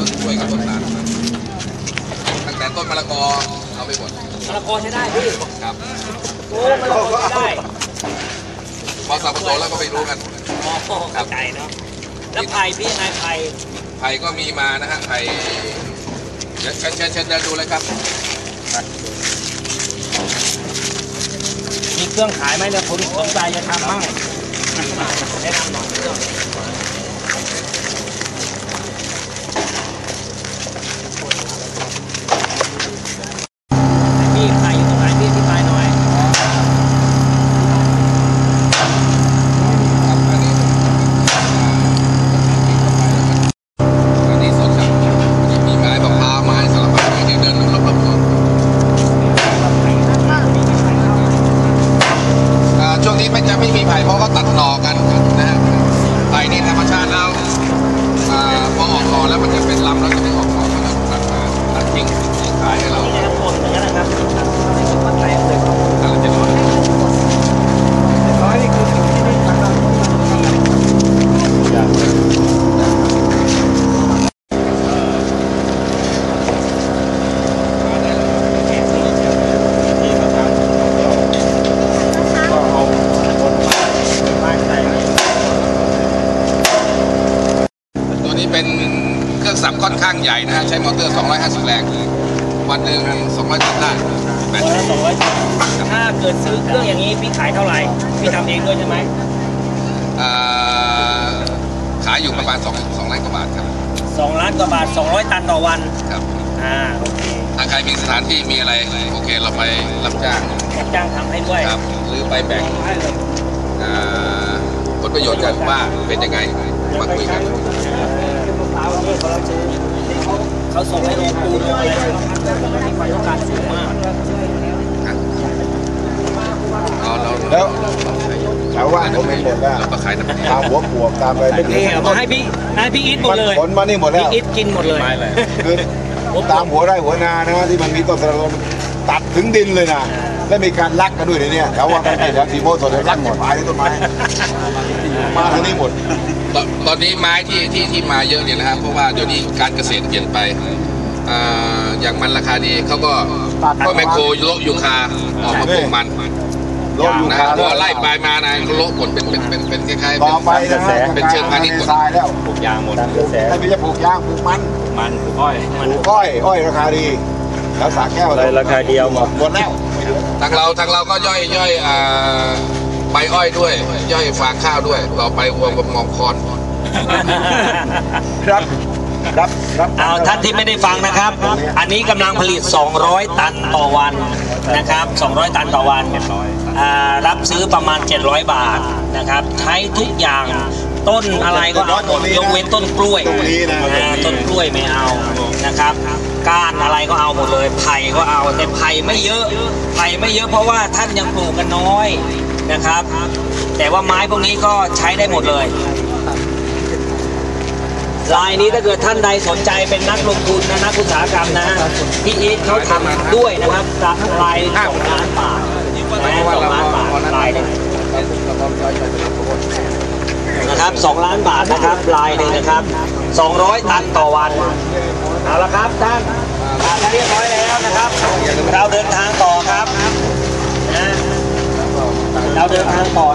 ต้นกล้วยกับต้นตาลตั้งแต่ต้นมะละกอเอาไปหมดมะละกอใช้ได้พี่ครับโอ้มะละกอใช้ได้พอสับผสมแล้วก็ไปรู้กันอ๋อเข้าใจเนาะแล้วไผ่พี่ยังไผ่ไผ่ก็มีมานะฮะไผ่เดี๋ยวเชิญเชิญเชิญเดินดูเลยครับ มีเครื่องขายไหมเนี่ยผมสนใจจะทำบ้างแนะนำหน่อยเครื่อง ไม่จะไม่มีไผ่เพราะเขาตัดหน่อกันนะฮะไผ่นี่ธรรมชาติแล้วอ่าพอออกหน่อแล้วมันจะเป็นลำแล้วจะไม่ออกหน่อมันก็ตัดมาตัดทิ้งขายให้เรา นี่นะครับคนอย่างนี้นะครับมันแตกเลย ถ้าเราจะน้อย ร้อยนี่คือสิ่งที่ได้ทำ ตัวนี้เป็นเครื่องสับค่อนข้าง ใหญ่นะฮะใช้มอเตอร์ 250 แรงวันหนึ่ง200ตันได้แบตวันละสองร้อยถ้าเกิดซื้อเครื่องอย่างนี้พี่ขายเท่าไหร่ พี่ทำเองด้วยใช่ไหมอ่าขายอยู่ประมาณ2 2ล้านกว่าบาทครับสองล้านกว่าบาทสองร้อยตันต่อวัน ครับอ่าโอเคถ้าใครมีสถานที่มีอะไรโอเคเราไปรับจ้างรับจ้างทำให้ด้วยครับหรือไปแบ่งอ่าผลประโยชน์กันว่าเป็นยังไงมาคุยกัน เขาส่งให้โรงปูนอะไรมีความต้องการสูงมากเราเราแล้วชาวบ้านเขาไม่หมดแล้วเราก็ขายน้ำตามหัวปวกตามอะไรไม่นี่เอามาให้พี่ให้พี่อีทหมดมันเลยขนมานี่หมดแล้วพี่อีทกินหมดเลยคือตามหัวไร่หัวนานะที่มันมีต้นสะระมันตัดถึงดินเลยนะ และมีการลักกันด้วยในเนี่ยแถวว่ากันไอ้แถวทีโมสดเลยลักหมดปลายในต้นไม้ มาทางนี้หมด ตอนตอนนี้ไม้ที่ที่ที่มาเยอะเนี่ยนะครับเพราะว่าเดี๋ยวนี้การเกษตรเปลี่ยนไปอ่าอย่างมันราคาดีเขาก็ก็แมคโครโลยูคาออกมาปลูกมันรถอยู่นะคาพอไล่ปลายมานะเขาโละหมดเป็นเป็นเป็นเป็นคล้ายๆต่อไปนะเป็นฮะเป็นเชิงพาณิชย์หมดทรายแล้วปลูกยางหมดถ้าไม่จะปลูกยางปลูกมันมันปลูกอ้อยปลูกอ้อยอ้อยราคาดีแล้วสาแก้วอะไรราคาเดียวหมดหมดแล้ว ทางเราทางเราก็ย่อยย่อยอ่าใบอ้อยด้วย ย่อยฟางข้าวด้วยต่อไปวัวกับมองคอน ครับรับรับ เอาท่านที่ไม่ได้ฟังนะครับ อันนี้กำลังผลิต 200 ตันต่อวันนะครับ 200 ตันต่อวันอ่ารับซื้อประมาณ 700 บาทนะครับ ใช้ทุกอย่าง ต้นอะไรก็เอาหมดยกเว้นต้นกล้วยตรงนี้นะอ่าต้นกล้วยไม่เอานะครับก้านอะไรก็เอาหมดเลยไผ่ก็เอาแต่ไผ่ไม่เยอะไผ่ไม่เยอะเพราะว่าท่านยังปลูกกันน้อยนะครับ แต่ว่าไม้พวกนี้ก็ใช้ได้หมดเลยลายนี้ถ้าเกิดท่านใดสนใจเป็นนักลงทุนนะนักอุตสาหกรรมนะพี่อีทเขาทำด้วยนะครับจากลายสองล้านบาทนะสองล้านบาทลายหนึ่ง นะครับสองล้านบาทนะครับลายหนึ่งนะครับ 200 ตันต่อวันเอาละครับท่านท่านเรียบร้อยแล้วนะครับ เราเดินทางต่อครับนะเราเดินทางต่อ